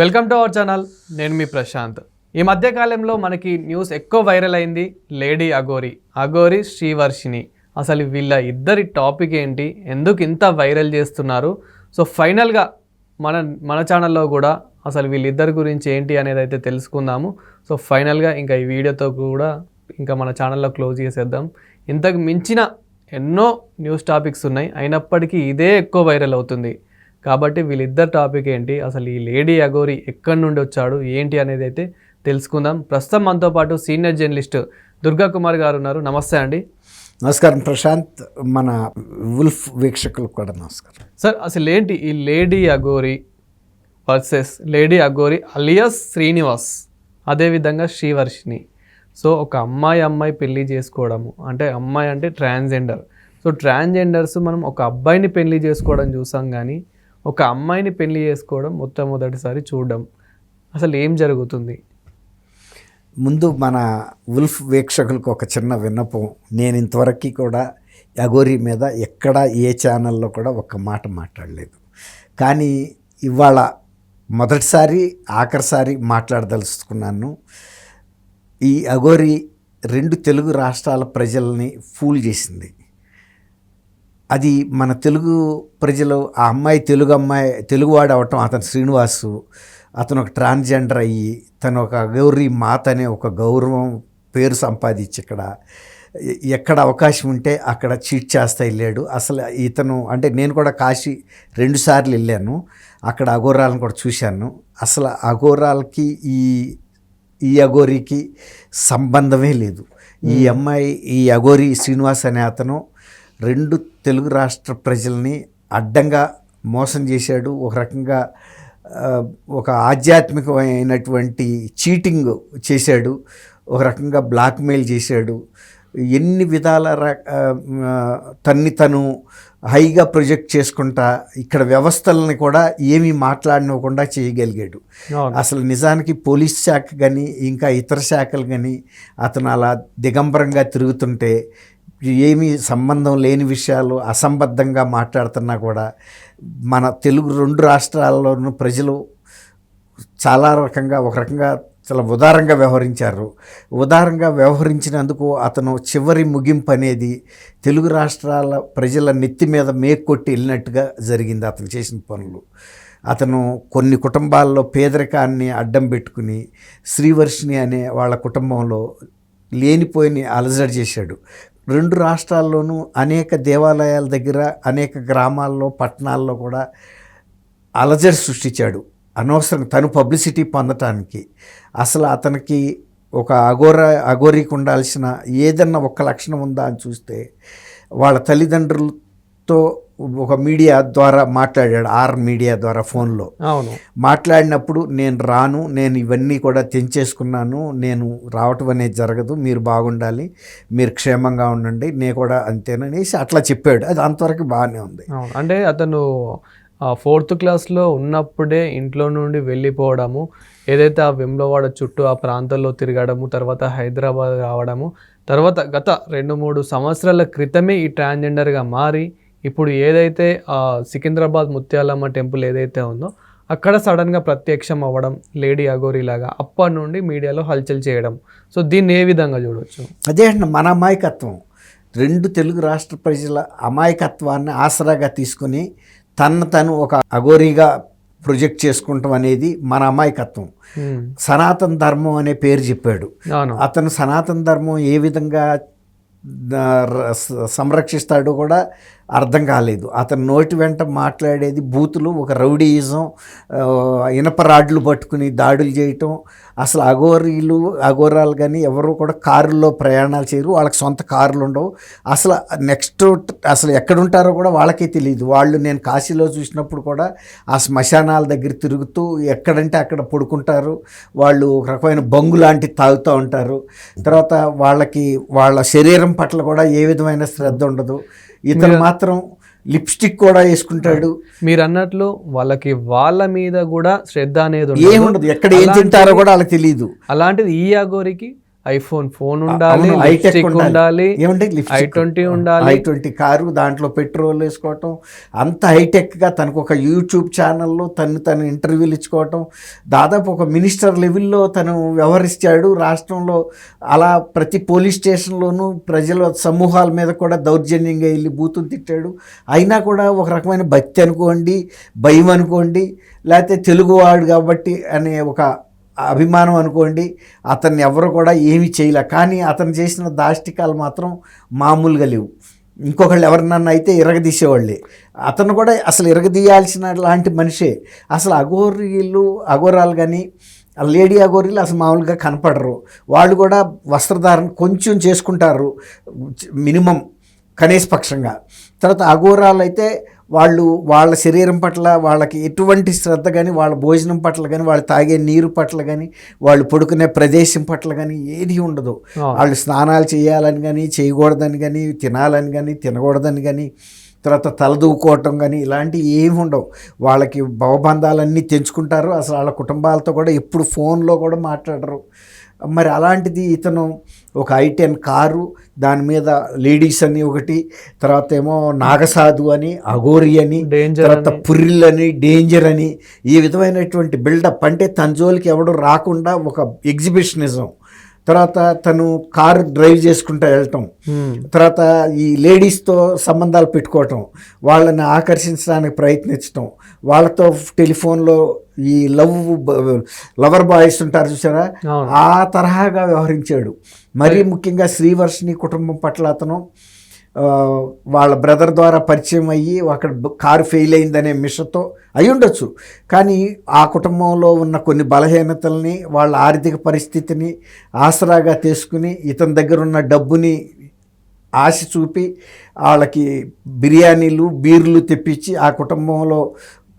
Welcome to our channel. నేను మీ ప్రశాంత్. ఈ మధ్యకాలంలో మనకి న్యూస్ ఎక్కువ వైరల్ అయింది లేడీ అగోరి అగోరి శ్రీవర్షిని అసలు వీళ్ళ ఇద్దరి టాపిక్ ఏంటి? ఎందుకు ఇంత వైరల్ చేస్తున్నారు? సో ఫైనల్గా మన మన ఛానల్లో కూడా అసలు వీళ్ళిద్దరి గురించి ఏంటి అనేది అయితే తెలుసుకుందాము. సో ఫైనల్గా ఇంకా ఈ వీడియోతో కూడా ఇంకా మన ఛానల్లో క్లోజ్ చేసేద్దాం. ఇంతకు మించిన ఎన్నో న్యూస్ టాపిక్స్ ఉన్నాయి. అయినప్పటికీ ఇదే ఎక్కువ వైరల్ అవుతుంది. కాబట్టి వీళ్ళిద్దరు టాపిక్ ఏంటి? అసలు ఈ లేడీ అగోరి ఎక్కడి నుండి వచ్చాడు? ఏంటి అనేది అయితే తెలుసుకుందాం. ప్రస్తుతం మనతో పాటు సీనియర్ జర్నలిస్ట్ దుర్గా కుమార్ గారు ఉన్నారు. నమస్తే అండి. నమస్కారం. ప్రశాంత్ మన ఉల్ఫ్ వీక్షకులకు కూడా నమస్కారం. సార్ అసలు ఏంటి ఈ lady Aghori versus lady Aghori alias Srinivas అదేవిధంగా శ్రీవర్షిని సో ఒక అమ్మాయి అమ్మాయి పెళ్ళి చేసుకోవడము అంటే అమ్మాయి అంటే ట్రాన్స్జెండర్. సో ట్రాన్స్జెండర్స్ మనం ఒక అబ్బాయిని పెళ్ళి చేసుకోవడం చూసాం కానీ ఒక అమ్మాయిని పెళ్ళి చేసుకోవడం మొట్టమొదటిసారి చూడడం. అసలు ఏం జరుగుతుంది? ముందు మన ఉల్ఫ్ వీక్షకులకు ఒక చిన్న విన్నపం. నేను ఇంతవరకు కూడా అగోరి మీద ఎక్కడ ఏ ఛానల్లో కూడా ఒక్క మాట మాట్లాడలేదు. కానీ ఇవాళ మొదటిసారి ఆఖరిసారి మాట్లాడదలుచుకున్నాను. ఈ అగోరి రెండు తెలుగు రాష్ట్రాల ప్రజల్ని ఫూల్ చేసింది. అది మన తెలుగు ప్రజలు ఆ అమ్మాయి తెలుగు అమ్మాయి తెలుగువాడు అవటం అతను శ్రీనివాసు అతను ఒక ట్రాన్స్జెండర్ అయ్యి తను ఒక గౌరీ మాత అనే ఒక గౌరవం పేరు సంపాదించి ఇక్కడ ఎక్కడ అవకాశం ఉంటే అక్కడ చీట్ చేస్తా వెళ్ళాడు. అసలు ఇతను అంటే నేను కూడా కాశీ రెండుసార్లు వెళ్ళాను. అక్కడ అఘోరాలను కూడా చూశాను. అసలు అఘోరాలకి ఈ ఈ అఘోరికి సంబంధమే లేదు. ఈ అమ్మాయి ఈ అఘోరి శ్రీనివాస్ అనే అతను రెండు తెలుగు రాష్ట్ర ప్రజల్ని అడ్డంగా మోసం చేశాడు. ఒక రకంగా ఒక ఆధ్యాత్మికమైనటువంటి చీటింగ్ చేశాడు. ఒక రకంగా బ్లాక్మెయిల్ చేశాడు. ఎన్ని విధాల తన్ని తను హైగా ప్రొజెక్ట్ చేసుకుంటా ఇక్కడ వ్యవస్థలని కూడా ఏమీ మాట్లాడనివ్వకుండా చేయగలిగాడు. అసలు నిజానికి పోలీస్ శాఖ కానీ ఇంకా ఇతర శాఖలు కానీ అతను అలా దిగంబరంగా తిరుగుతుంటే ఏమీ సంబంధం లేని విషయాలు అసంబద్ధంగా మాట్లాడుతున్నా కూడా మన తెలుగు రెండు రాష్ట్రాల్లోనూ ప్రజలు చాలా రకంగా ఒక రకంగా చాలా ఉదారంగా వ్యవహరించారు. ఉదారంగా వ్యవహరించినందుకు అతను చివరి ముగింపు అనేది తెలుగు రాష్ట్రాల ప్రజల నెత్తి మీద మేక్కొట్టి వెళ్ళినట్టుగా జరిగింది అతను చేసిన పనులు. అతను కొన్ని కుటుంబాల్లో పేదరికాన్ని అడ్డం పెట్టుకుని శ్రీవర్షిణి అనే వాళ్ళ కుటుంబంలో లేనిపోయిన అలజడి చేశాడు. రెండు రాష్ట్రాల్లోనూ అనేక దేవాలయాల దగ్గర అనేక గ్రామాల్లో పట్టణాల్లో కూడా అలజడి సృష్టించాడు. అనవసరం తను పబ్లిసిటీ పొందటానికి. అసలు అతనికి ఒక అఘోర అఘోరికి ఉండాల్సిన ఏదన్నా ఒక్క లక్షణం ఉందా అని చూస్తే వాళ్ళ తల్లిదండ్రులు తల్లిదండ్రులతో ఒక మీడియా ద్వారా మాట్లాడాడు ఆర్ మీడియా ద్వారా ఫోన్లో. అవును. మాట్లాడినప్పుడు నేను రాను నేను ఇవన్నీ కూడా తెంచేసుకున్నాను నేను రావటం అనేది జరగదు మీరు బాగుండాలి మీరు క్షేమంగా ఉండండి నేను కూడా అంతేననేసి అట్లా చెప్పాడు. అది అంతవరకు బాగానే ఉంది. అంటే అతను ఫోర్త్ క్లాస్లో ఉన్నప్పుడే ఇంట్లో నుండి వెళ్ళిపోవడము ఏదైతే ఆ వెమ్లవాడ చుట్టూ ఆ ప్రాంతంలో తిరగడము తర్వాత హైదరాబాద్ రావడము తర్వాత గత రెండు మూడు సంవత్సరాల క్రితమే ఈ ట్రాన్స్జెండర్గా మారి ఇప్పుడు ఏదైతే సికింద్రాబాద్ ముత్యాలమ్మ టెంపుల్ ఏదైతే ఉందో అక్కడ సడన్గా ప్రత్యక్షం అవ్వడం లేడీ అగోరి లాగా అప్పటి నుండి మీడియాలో హల్చల్ చేయడం. సో దీన్ని ఏ విధంగా చూడొచ్చు? అదే మన అమాయకత్వం. రెండు తెలుగు రాష్ట్ర ప్రజల అమాయకత్వాన్ని ఆసరాగా తీసుకుని తను తను ఒక అఘోరీగా ప్రొజెక్ట్ చేసుకుంటాం అనేది మన అమాయకత్వం. సనాతన ధర్మం అనే పేరు చెప్పాడు. అవును. అతను సనాతన ధర్మం ఏ విధంగా సంరక్షిస్తాడో కూడా అర్థం కాలేదు. అతను నోటి వెంట మాట్లాడేది బూతులు ఒక రౌడీయిజం ఇనప రాడ్లు పట్టుకుని దాడులు చేయటం అసలు అఘోరీలు అఘోరాలు కానీ ఎవరు కూడా కారుల్లో ప్రయాణాలు చేయరు. వాళ్ళకి సొంత కారులు ఉండవు. అసలు నెక్స్ట్ అసలు ఎక్కడుంటారో కూడా వాళ్ళకే తెలియదు. వాళ్ళు నేను కాశీలో చూసినప్పుడు కూడా ఆ శ్మశానాల దగ్గర తిరుగుతూ ఎక్కడంటే అక్కడ పడుకుంటారు. వాళ్ళు ఒక రకమైన బంగు లాంటి తాగుతూ ఉంటారు. తర్వాత వాళ్ళకి వాళ్ళ శరీరం పట్ల కూడా ఏ విధమైన శ్రద్ధ ఉండదు. ఇతను మాత్రం లిప్స్టిక్ కూడా వేసుకుంటాడు మీరు అన్నట్లు వాళ్ళకి వాళ్ళ మీద కూడా శ్రద్ధ అనేది ఉండదు. ఏముండదు ఎక్కడ ఏం తింటారో కూడా వాళ్ళకి తెలియదు అలాంటిది ఈ అగోరికి ఐఫోన్ ఫోన్ ఉండాలి ఉండాలి. ఐ ట్వంటీ ఉండాలి. ఐ ట్వంటీ కారు దాంట్లో పెట్రోల్ వేసుకోవటం అంత హైటెక్గా తనకు ఒక యూట్యూబ్ ఛానల్లో తను తను ఇంటర్వ్యూలు ఇచ్చుకోవటం దాదాపు ఒక మినిస్టర్ లెవెల్లో తను వ్యవహరిస్తాడు. రాష్ట్రంలో అలా ప్రతి పోలీస్ స్టేషన్లోనూ ప్రజల సమూహాల మీద కూడా దౌర్జన్యంగా వెళ్ళి బూతులు తిట్టాడు. అయినా కూడా ఒక రకమైన భక్తి అనుకోండి భయం అనుకోండి లేకపోతే తెలుగువాడు కాబట్టి అనే ఒక అభిమానం అనుకోండి అతన్ని ఎవరు కూడా ఏమీ చేయలే. కానీ అతను చేసిన దాష్టికాలు మాత్రం మామూలుగా లేవు. ఇంకొకళ్ళు ఎవరినన్నా అయితే ఇరగదీసేవాళ్ళే. అతను కూడా అసలు ఇరగదీయాల్సిన లాంటి మనిషే. అసలు అఘోరీలు అఘోరాలు కానీ లేడీ అఘోరీలు అసలు మామూలుగా కనపడరు. వాళ్ళు కూడా వస్త్రధారణ కొంచెం చేసుకుంటారు మినిమం కనీసపక్షంగా. తర్వాత అఘోరాలు అయితే వాళ్ళు వాళ్ళ శరీరం పట్ల వాళ్ళకి ఎటువంటి శ్రద్ధ కానీ వాళ్ళ భోజనం పట్ల కానీ వాళ్ళు తాగే నీరు పట్ల కానీ వాళ్ళు పడుకునే ప్రదేశం పట్ల కానీ ఏది ఉండదు. వాళ్ళు స్నానాలు చేయాలని కానీ చేయకూడదని కానీ తినాలని కానీ తినకూడదని కానీ తర్వాత తలదూకోవటం కానీ ఇలాంటివి ఏమి ఉండవు. వాళ్ళకి భవబంధాలన్నీ తెంచుకుంటారు. అసలు వాళ్ళ కుటుంబాలతో కూడా ఎప్పుడు ఫోన్లో కూడా మాట్లాడరు. మరి అలాంటిది ఇతను ఒక ఐ టెన్ కారు దాని మీద లేడీస్ అని ఒకటి తర్వాత ఏమో నాగసాధు అని అఘోరి అని డేంజర్ తర్వాత పుర్రిల్ అని డేంజర్ అని ఈ విధమైనటువంటి బిల్డప్ అంటే తన జోలికి ఎవడు రాకుండా ఒక ఎగ్జిబిషనిజం. తర్వాత తను కారు డ్రైవ్ చేసుకుంటూ వెళ్ళటం. తర్వాత ఈ లేడీస్తో సంబంధాలు పెట్టుకోవటం. వాళ్ళని ఆకర్షించడానికి ప్రయత్నించటం. వాళ్ళతో టెలిఫోన్లో ఈ లవ్ లవర్ బాయ్స్ ఉంటారు చూసారా. ఆ తరహాగా వ్యవహరించాడు. మరీ ముఖ్యంగా శ్రీవర్షిని కుటుంబం పట్ల అతను వాళ్ళ బ్రదర్ ద్వారా పరిచయం అయ్యి అక్కడ కారు ఫెయిల్ అయిందనే మిషతో అయి ఉండొచ్చు. కానీ ఆ కుటుంబంలో ఉన్న కొన్ని బలహీనతల్ని వాళ్ళ ఆర్థిక పరిస్థితిని ఆసరాగా తీసుకుని ఇతని దగ్గర ఉన్న డబ్బుని ఆశ చూపి వాళ్ళకి బిర్యానీలు బీర్లు తెప్పించి ఆ కుటుంబంలో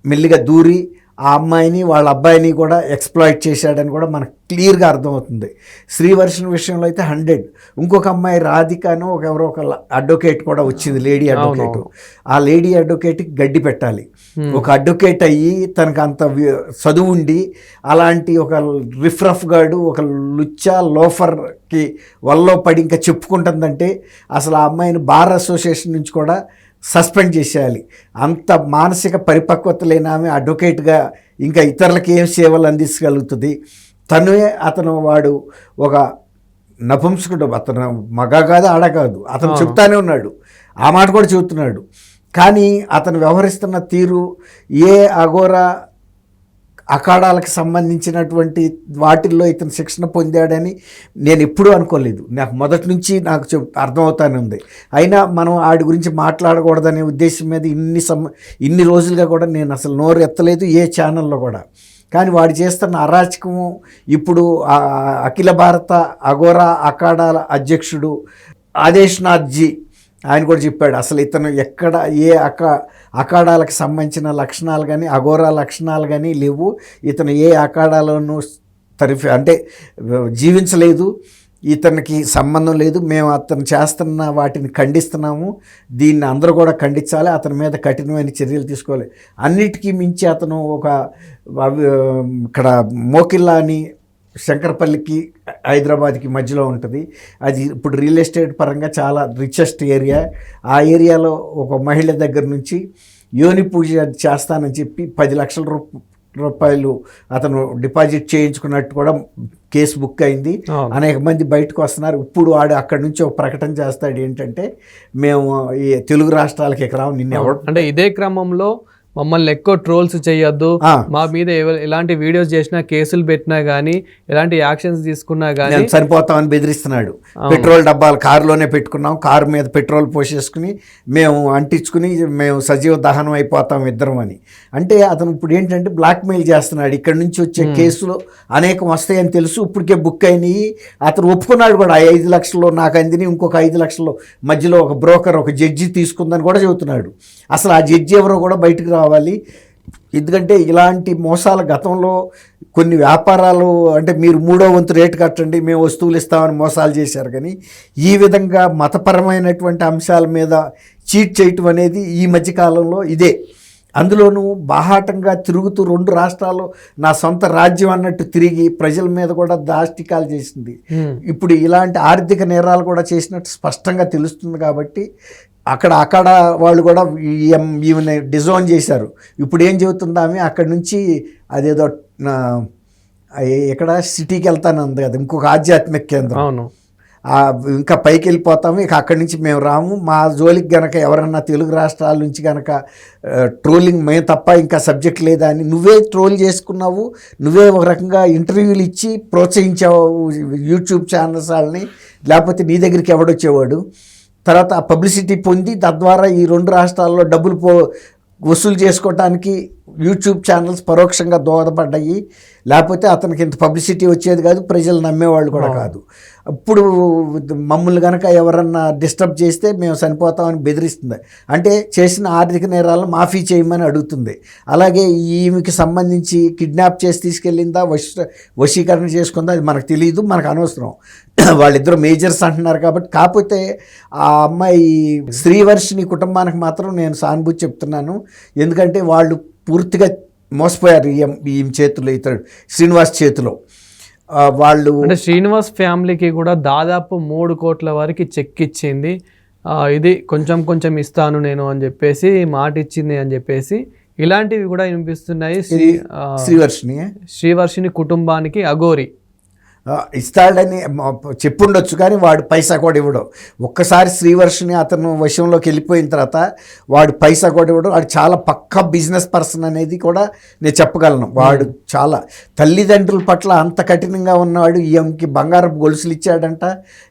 మెల్లిగా దూరి ఆ అమ్మాయిని వాళ్ళ అబ్బాయిని కూడా ఎక్స్ప్లాయిట్ చేశాడని కూడా మనకు క్లియర్గా అర్థమవుతుంది. శ్రీవర్షన్ విషయంలో అయితే హండ్రెడ్. ఇంకొక అమ్మాయి రాధికను ఒక ఎవరో ఒక అడ్వకేట్ కూడా వచ్చింది లేడీ అడ్వకేట్ ఆ లేడీ అడ్వకేట్కి గడ్డి పెట్టాలి. ఒక అడ్వకేట్ అయ్యి తనకు అంత చదువు ఉండి అలాంటి ఒక రిఫ్రఫ్ గాడు ఒక లుచ్చా లోఫర్కి వల్లో పడి ఇంకా చెప్పుకుంటుందంటే అసలు ఆ అమ్మాయిని బార్ అసోసియేషన్ నుంచి కూడా సస్పెండ్ చేసేయాలి. అంత మానసిక పరిపక్వత లేని ఆమె అడ్వకేట్గా ఇంకా ఇతరులకి ఏం సేవలు అందించగలుగుతుంది? తనే అతను వాడు ఒక నపుంసకుడు అతను మగ కాదు ఆడ కాదు. అతను చెప్తానే ఉన్నాడు. ఆ మాట కూడా చెబుతున్నాడు. కానీ అతను వ్యవహరిస్తున్న తీరు ఏ అఘోరా అఖాడాలకు సంబంధించినటువంటి వాటిల్లో ఇతను శిక్షణ పొందాడని నేను ఎప్పుడూ అనుకోలేదు. నాకు మొదటి నుంచి నాకు చెప్ అర్థమవుతానే ఉంది. అయినా మనం ఆడి గురించి మాట్లాడకూడదనే ఉద్దేశం మీద ఇన్ని సమ ఇన్ని రోజులుగా కూడా నేను అసలు నోరు ఎత్తలేదు ఏ ఛానల్లో కూడా. కానీ వాడు చేస్తున్న అరాచకము ఇప్పుడు అఖిల భారత అఘోరా అఖాడాల అధ్యక్షుడు ఆదేశ్నాథ్జీ ఆయన కూడా చెప్పాడు అసలు ఇతను ఎక్కడ ఏ అక అఖాడాలకు సంబంధించిన లక్షణాలు కానీ అఘోరా లక్షణాలు కానీ లేవు. ఇతను ఏ అఖాడాలోనూ తరిఫి అంటే జీవించలేదు. ఇతనికి సంబంధం లేదు. మేము అతను చేస్తున్న వాటిని ఖండిస్తున్నాము. దీన్ని అందరూ కూడా ఖండించాలి. అతని మీద కఠినమైన చర్యలు తీసుకోవాలి. అన్నిటికీ మించి అతను ఒక అవి, ఇక్కడ మోకిల్లా అని శంకరపల్లికి హైదరాబాద్కి మధ్యలో ఉంటుంది. అది ఇప్పుడు రియల్ ఎస్టేట్ పరంగా చాలా రిచెస్ట్ ఏరియా ఆ ఏరియాలో ఒక మహిళ దగ్గర నుంచి యోని పూజ చేస్తానని చెప్పి పది లక్షల రూప రూపాయలు అతను డిపాజిట్ చేయించుకున్నట్టు కూడా కేసు బుక్ అయింది. అనేక మంది బయటకు వస్తున్నారు. ఇప్పుడు వాడు అక్కడి నుంచి ఒక ప్రకటన చేస్తాడు ఏంటంటే మేము ఈ తెలుగు రాష్ట్రాలకి రాము నిన్ను అంటే ఇదే క్రమంలో మమ్మల్ని ఎక్కువ ట్రోల్స్ చేయొద్దు. మా మీద ఎలాంటి వీడియోస్ చేసినా కేసులు పెట్టినా గానీ ఎలాంటి యాక్షన్స్ తీసుకున్నా గానీ నేను చనిపోతామని బెదిరిస్తున్నాడు. పెట్రోల్ డబ్బాలు కారులోనే పెట్టుకున్నాం. కారు మీద పెట్రోల్ పోసేసుకుని మేము అంటించుకుని మేము సజీవ దహనం అయిపోతాం ఇద్దరం అని. అంటే అతను ఇప్పుడు ఏంటంటే బ్లాక్మెయిల్ చేస్తున్నాడు. ఇక్కడ నుంచి వచ్చే కేసులు అనేకం వస్తాయని తెలుసు. ఇప్పటికే బుక్ అయినాయి. అతను ఒప్పుకున్నాడు కూడా. ఆ ఐదు లక్షల్లో నాకు అందిని ఇంకొక ఐదు లక్షల్లో మధ్యలో ఒక బ్రోకర్ ఒక జడ్జి తీసుకుందని కూడా చెబుతున్నాడు. అసలు ఆ జడ్జి ఎవరో కూడా బయటకు కావాలి. ఎందుకంటే ఇలాంటి మోసాల గతంలో కొన్ని వ్యాపారాలు అంటే మీరు మూడో వంతు రేటు కట్టండి మేము వస్తువులు ఇస్తామని మోసాలు చేశారు. కానీ ఈ విధంగా మతపరమైనటువంటి అంశాల మీద చీట్ చేయటం అనేది ఈ మధ్యకాలంలో ఇదే. అందులోనూ బాహాటంగా తిరుగుతూ రెండు రాష్ట్రాలు నా సొంత రాజ్యం అన్నట్టు తిరిగి ప్రజల మీద కూడా దాష్టికాలు చేసింది. ఇప్పుడు ఇలాంటి ఆర్థిక నేరాలు కూడా చేసినట్టు స్పష్టంగా తెలుస్తుంది కాబట్టి అక్కడ అక్కడ వాళ్ళు కూడా ఈ- ఈమెను డిజోన్ చేశారు. ఇప్పుడు ఏం చెబుతుంది ఆమె? అక్కడి నుంచి అదేదో ఎక్కడ? సిటీకి వెళ్తానంది కదా ఇంకొక ఆధ్యాత్మిక కేంద్రం. అవును. ఇంకా పైకి వెళ్ళిపోతాము. ఇక అక్కడి నుంచి మేము రాము. మా జోలికి గనక ఎవరన్నా తెలుగు రాష్ట్రాల నుంచి గనక ట్రోలింగ్ మేము తప్ప ఇంకా సబ్జెక్ట్ లేదా అని నువ్వే ట్రోల్ చేసుకున్నావు. నువ్వే ఒక రకంగా ఇంటర్వ్యూలు ఇచ్చి ప్రోత్సహించావు యూట్యూబ్ ఛానల్స్ వాళ్ళని. లేకపోతే నీ దగ్గరికి ఎవడొచ్చేవాడు? తర్వాత ఆ పబ్లిసిటీ పొంది తద్వారా ఈ రెండు రాష్ట్రాల్లో డబ్బులు పో వసూలు చేసుకోవటానికి యూట్యూబ్ ఛానల్స్ పరోక్షంగా దోహదపడ్డాయి. లేకపోతే అతనికి ఇంత పబ్లిసిటీ వచ్చేది కాదు ప్రజలు నమ్మేవాళ్ళు కూడా కాదు. ఇప్పుడు మమ్మల్ని కనుక ఎవరన్నా డిస్టర్బ్ చేస్తే మేము చనిపోతామని బెదిరిస్తుంది. అంటే చేసిన ఆర్థిక నేరాలను మాఫీ చేయమని అడుగుతుంది. అలాగే ఈమెకి సంబంధించి కిడ్నాప్ చేసి తీసుకెళ్ళిందా వశ వశీకరణ చేసుకుందా అది మనకు తెలియదు మనకు అనవసరం. వాళ్ళిద్దరు మేజర్స్ అంటున్నారు కాబట్టి కాకపోతే ఆ అమ్మాయి శ్రీవర్షిని కుటుంబానికి మాత్రం నేను సానుభూతి చెప్తున్నాను. ఎందుకంటే వాళ్ళు పూర్తిగా మోసపోయారు ఈ చేతిలో ఇతడు శ్రీనివాస్ చేతిలో. వాళ్ళు అంటే శ్రీనివాస్ ఫ్యామిలీకి కూడా దాదాపు మూడు కోట్ల వరకు చెక్ ఇచ్చింది. ఇది కొంచెం కొంచెం ఇస్తాను నేను అని చెప్పేసి మాట ఇచ్చింది అని చెప్పేసి ఇలాంటివి కూడా వినిపిస్తున్నాయి. శ్రీ శ్రీవర్షిని శ్రీవర్షిని కుటుంబానికి అఘోరి. ఇస్తాడని చెప్పుండొచ్చు కానీ వాడు పైసా కూడా ఇవ్వడు. ఒక్కసారి శ్రీవర్షిని అతను వశంలోకి వెళ్ళిపోయిన తర్వాత వాడు పైసా కూడా ఇవ్వడు. వాడు చాలా పక్క బిజినెస్ పర్సన్ అనేది కూడా నేను చెప్పగలను. వాడు చాలా తల్లిదండ్రుల పట్ల అంత కఠినంగా ఉన్నవాడు ఈఎంకి బంగారపు గొలుసులు ఇచ్చాడంట.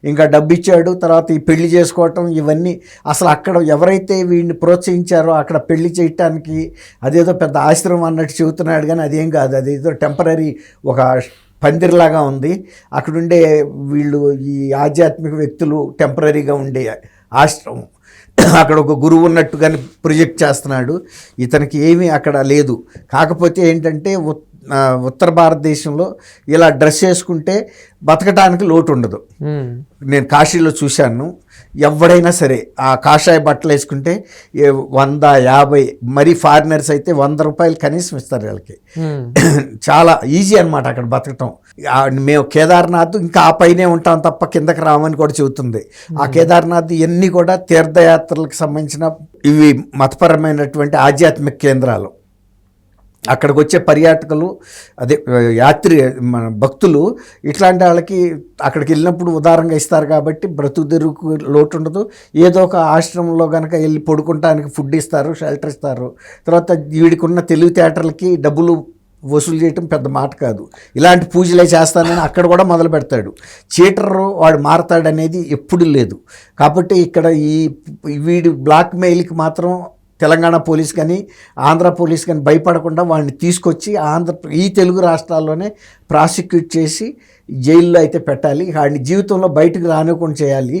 ఇంకా డబ్బు ఇచ్చాడు. తర్వాత ఈ పెళ్ళి చేసుకోవటం ఇవన్నీ అసలు అక్కడ ఎవరైతే వీడిని ప్రోత్సహించారో అక్కడ పెళ్ళి చేయటానికి అదేదో పెద్ద ఆశ్రమం అన్నట్టు చెబుతున్నాడు కానీ అదేం కాదు. అదేదో టెంపరీ ఒక పందిరిలాగా ఉంది. అక్కడుండే వీళ్ళు ఈ ఆధ్యాత్మిక వ్యక్తులు టెంపరీగా ఉండే ఆశ్రమం. అక్కడ ఒక గురువు ఉన్నట్టుగానే ప్రొజెక్ట్ చేస్తున్నాడు. ఇతనికి ఏమీ అక్కడ లేదు. కాకపోతే ఏంటంటే ఉత్తర భారతదేశంలో ఇలా డ్రెస్ వేసుకుంటే బతకటానికి లోటు ఉండదు. నేను కాశీలో చూశాను. ఎవడైనా సరే ఆ కాషాయ బట్టలు వేసుకుంటే వంద యాభై మరీ ఫారినర్స్ అయితే వంద రూపాయలు కనీసం ఇస్తారు వాళ్ళకి. చాలా ఈజీ అన్నమాట అక్కడ బతకటం. మేము కేదార్నాథ్ ఇంకా ఆ పైనే ఉంటాం తప్ప కిందకి రామని కూడా చెబుతుంది. ఆ కేదార్నాథ్ ఇవన్నీ కూడా తీర్థయాత్రలకు సంబంధించిన ఇవి మతపరమైనటువంటి ఆధ్యాత్మిక కేంద్రాలు. అక్కడికి వచ్చే పర్యాటకులు అదే యాత్రి మన భక్తులు ఇట్లాంటి వాళ్ళకి అక్కడికి వెళ్ళినప్పుడు ఉదారంగా ఇస్తారు కాబట్టి బ్రతుకు లోటు ఉండదు. ఏదో ఒక ఆశ్రమంలో కనుక వెళ్ళి పడుకుంటానికి ఫుడ్ ఇస్తారు షెల్టర్ ఇస్తారు. తర్వాత వీడికి ఉన్న తెలివితేటలకి డబ్బులు వసూలు చేయటం పెద్ద మాట కాదు. ఇలాంటి పూజలే చేస్తానని అక్కడ కూడా మొదలు పెడతాడు. చీటర్ వాడు మారతాడనేది ఎప్పుడు లేదు. కాబట్టి ఇక్కడ ఈ వీడి బ్లాక్ మెయిల్కి మాత్రం తెలంగాణ పోలీస్ కానీ ఆంధ్ర పోలీస్ కానీ భయపడకుండా వాడిని తీసుకొచ్చి ఆంధ్ర ఈ తెలుగు రాష్ట్రాల్లోనే ప్రాసిక్యూట్ చేసి జైల్లో అయితే పెట్టాలి. వాడిని జీవితంలో బయటకు రానివ్వకుండా చేయాలి.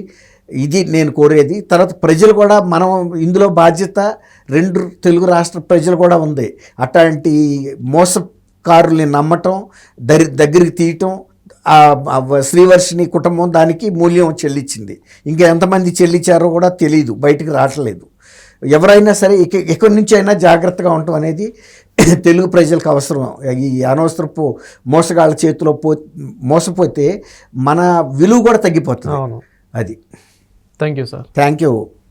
ఇది నేను కోరేది. తర్వాత ప్రజలు కూడా మనం ఇందులో బాధ్యత రెండు తెలుగు రాష్ట్ర ప్రజలు కూడా ఉంది. అట్లాంటి మోసకారుల్ని నమ్మటం దరి దగ్గరికి తీయటం శ్రీవర్షిని కుటుంబం దానికి మూల్యం చెల్లించింది. ఇంకా ఎంతమంది చెల్లించారో కూడా తెలియదు బయటకు రావట్లేదు. ఎవరైనా సరే ఇక ఎక్కడి నుంచి అయినా జాగ్రత్తగా ఉండటం అనేది తెలుగు ప్రజలకు అవసరం. ఈ అనవసరపు మోసగాళ్ళ చేతిలో పో మోసపోతే మన విలువ కూడా తగ్గిపోతుంది. అవును. అది. Thank you sir. Thank you